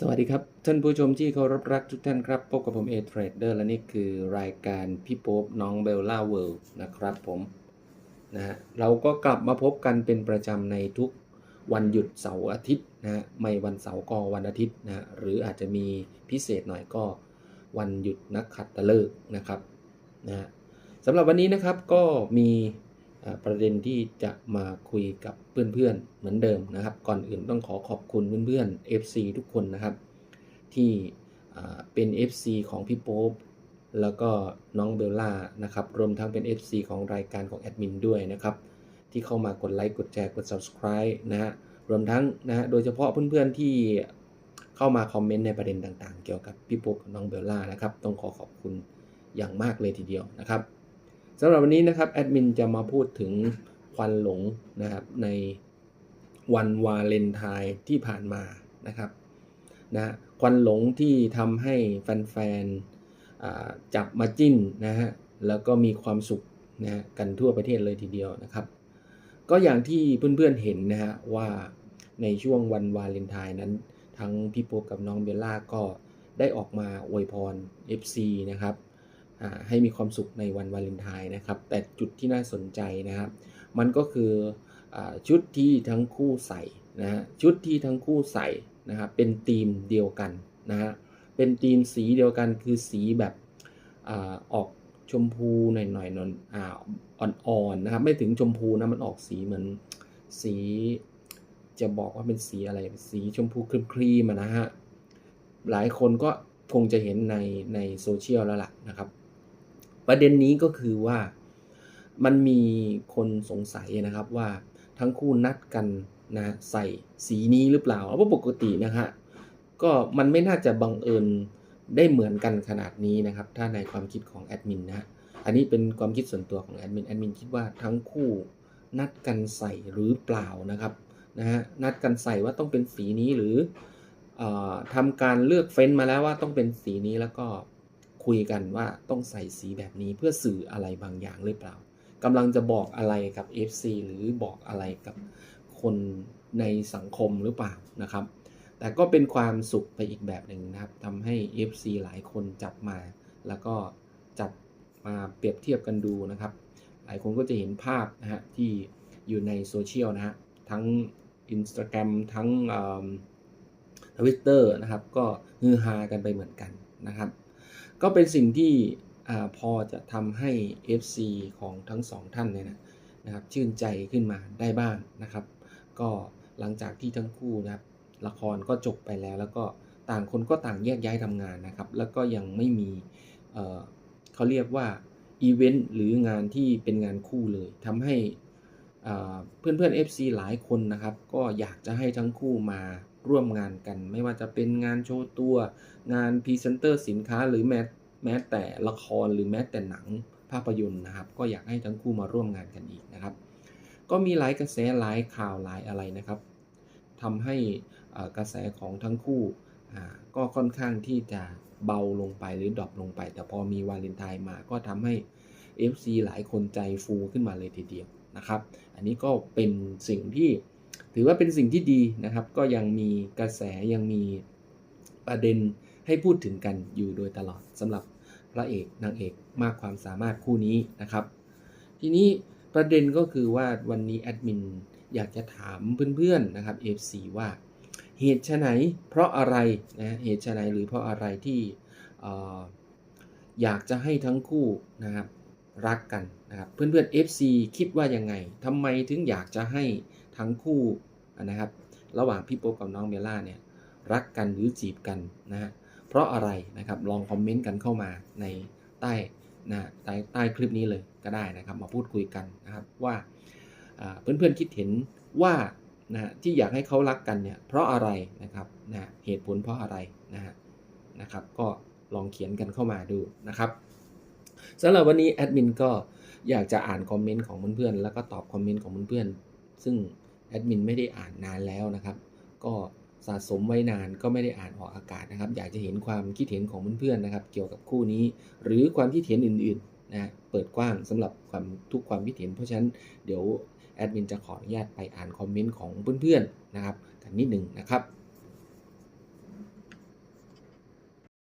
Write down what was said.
สวัสดีครับ ท่านผู้ชมที่เคารพรักทุกท่านครับ พบกับผมเอเทรดเดอร์และนี่คือรายการพี่โป๊บน้องเบลล่าเวิลด์นะครับผมนะฮะเราก็กลับมาพบกันเป็นประจำในทุกวันหยุดเสาร์อาทิตย์นะฮะไม่วันเสาร์ก็วันอาทิตย์นะฮะหรืออาจจะมีพิเศษหน่อยก็วันหยุดนักขัตฤกษ์นะครับนะฮะสำหรับวันนี้นะครับก็มี ประเด็นที่จะมาคุยกับเพื่อนๆเหมือนเดิมนะครับ ก่อนอื่นต้องขอขอบคุณเพื่อนๆ FC ทุกคนนะครับ ที่เป็น FC ของพี่โป๊ปแล้วก็น้องเบลล่านะครับรวมทั้งเป็น FC ของรายการของแอดมินด้วยนะครับ ที่เข้ามากดไลค์กดแชร์กด subscribe นะฮะรวมทั้งนะฮะโดยเฉพาะเพื่อนๆที่เข้ามาคอมเมนต์ในประเด็นต่างๆ เกี่ยวกับพี่โป๊ปกับน้องเบลล่านะครับ ต้องขอขอบคุณอย่างมากเลยทีเดียวนะครับ สำหรับวันนี้นะครับแอดมินจะมาพูดถึงควันหลงนะครับในวันวาเลนไทน์ที่ผ่านมานะครับนะควันหลงที่ทำให้แฟนๆจับมาจิ้นนะฮะแล้วก็มีความสุขนะฮะกันทั่วประเทศเลยทีเดียวนะครับ ก็อย่างที่เพื่อนๆเห็นนะฮะว่าในช่วงวันวาเลนไทน์นั้น ทั้งพี่โป๊ปกับน้องเบลล่าก็ได้ออกมาอวยพร FC นะครับ ให้มีความสุขในวันวาเลนไทน์นะครับ แต่จุดที่น่าสนใจนะครับ มันก็คืออชุดที่ทั้งคู่ใส่นะฮะชุดที่ทั้งคู่ใส่นะครับเป็นธีมเดียวกันนะฮะเป็นธีมสีเดียวกันคือสีแบบอออกชมพูหน่อยๆหน่อยนอนอ่าอ่อนๆนะครับ ไม่ถึงชมพูนะมันออกสีเหมือนสีจะบอกว่าเป็นสีอะไรสีชมพูครีมๆนะฮะหลายคนก็คงจะเห็นในในโซเชียลแล้วล่ะนะครับ ประเด็นนี้ก็คือว่ามันมีคนสงสัยนะครับว่าทั้งคู่นัดกันนะใส่สีนี้หรือเปล่าเพราะปกตินะฮะก็มันไม่น่าจะบังเอิญได้เหมือนกันขนาดนี้นะครับ ถ้าในความคิดของแอดมินนะอันนี้เป็นความคิดส่วนตัวของแอดมินแอดมินคิดว่าทั้งคู่นัดกันใส่หรือเปล่านะครับนะฮะนัดกันใส่ว่าต้องเป็นสีนี้หรือเออทำการเลือกเฟ้นมาแล้วว่าต้องเป็นสีนี้แล้วก็ คุยกันว่าต้องใส่สีแบบนี้เพื่อสื่ออะไรบางอย่างหรือเปล่ากำลังจะบอกอะไรกับ FC หรือบอกอะไรกับคนในสังคมหรือเปล่านะครับ แต่ก็เป็นความสุขไปอีกแบบหนึ่งนะครับทำให้ FC หลายคนจับมา แล้วก็จับมาเปรียบเทียบกันดูนะครับ หลายคนก็จะเห็นภาพนะฮะที่อยู่ในโซเชียลนะฮะทั้ง Instagram ทั้งทวิตเตอร์นะครับ ก็ฮือฮากันไปเหมือนกันนะครับ ก็เป็นสิ่งที่พอจะทำให้ FC ของทั้งสองท่านเนี่ยนะนะครับชื่นใจขึ้นมาได้บ้างนะครับ ก็หลังจากที่ทั้งคู่นะครับละครก็จบไปแล้ว แล้วก็ต่างคนก็ต่างแยกย้ายทำงานนะครับ แล้วก็ยังไม่มีเเขาเรียกว่าอีเวนต์หรืองานที่เป็นงานคู่เลยทำให้เพื่อนเพื่อน FC หลายคนนะครับ ก็อยากจะให้ทั้งคู่มา ร่วมงานกัน ไม่ว่าจะเป็นงานโชว์ตัว งานพรีเซนเตอร์สินค้าหรือแม้แม้แต่ละครหรือแม้แต่หนังภาพยนตร์นะครับ ก็อยากให้ทั้งคู่มาร่วมงานกันอีกนะครับ ก็มีหลายกระแสหลายข่าวหลายอะไรนะครับทำให้กระแสของทั้งคู่ก็ค่อนข้างที่จะเบาลงไปหรือดรอปลงไป แต่พอมีวาเลนไทน์มาก็ทำให้ FC หลายคนใจฟูขึ้นมาเลยทีเดียวนะครับ อันนี้ก็เป็นสิ่งที่ ถือว่าเป็นสิ่งที่ดีนะครับ ก็ยังมีกระแสยังมีประเด็นให้พูดถึงกันอยู่โดยตลอดสำหรับพระเอกนางเอกมากความสามารถคู่นี้นะครับ ทีนี้ประเด็นก็คือว่าวันนี้แอดมินอยากจะถามเพื่อนๆนะครับ FC ว่าเหตุไฉนเพราะอะไรนะเหตุไฉนหรือเพราะอะไรที่อออยากจะให้ทั้งคู่นะครับ รักกันนะครับเพื่อนๆ FC คิดว่ายังไงทำไมถึงอยากจะให้ทั้งคู่นะครับ ระหว่างพี่โป๊ปกับน้องเบลล่าเนี่ยรักกันหรือจีบกันนะฮะเพราะอะไรนะครับลองคอมเมนต์กันเข้ามาในใต้นะใต้ใต้คลิปนี้เลยก็ได้นะครับมาพูดคุยกันนะครับว่าเพื่อนๆคิดเห็นว่านะที่อยากให้เขารักกันเนี่ยเพราะอะไรนะครับนะเหตุผลเพราะอะไรนะฮะนะครับ ก็ลองเขียนกันเข้ามาดูนะครับ สำหรับวันนี้แอดมินก็อยากจะอ่านคอมเมนต์ของเพื่อนๆแล้วก็ตอบคอมเมนต์ของเพื่อนๆซึ่งแอดมินไม่ได้อ่านนานแล้วนะครับ ก็สะสมไว้นานก็ไม่ได้อ่านออกอากาศนะครับ อยากจะเห็นความคิดเห็นของเพื่อนๆนะครับ เกี่ยวกับคู่นี้ หรือความคิดเห็นอื่นๆนะเปิดกว้างสำหรับความทุกความคิดเห็นเพราะฉะนั้นเดี๋ยวแอดมินจะขออนุญาตไปอ่านคอมเมนต์ของเพื่อนๆนะครับ กันนิดหนึ่งนะครับ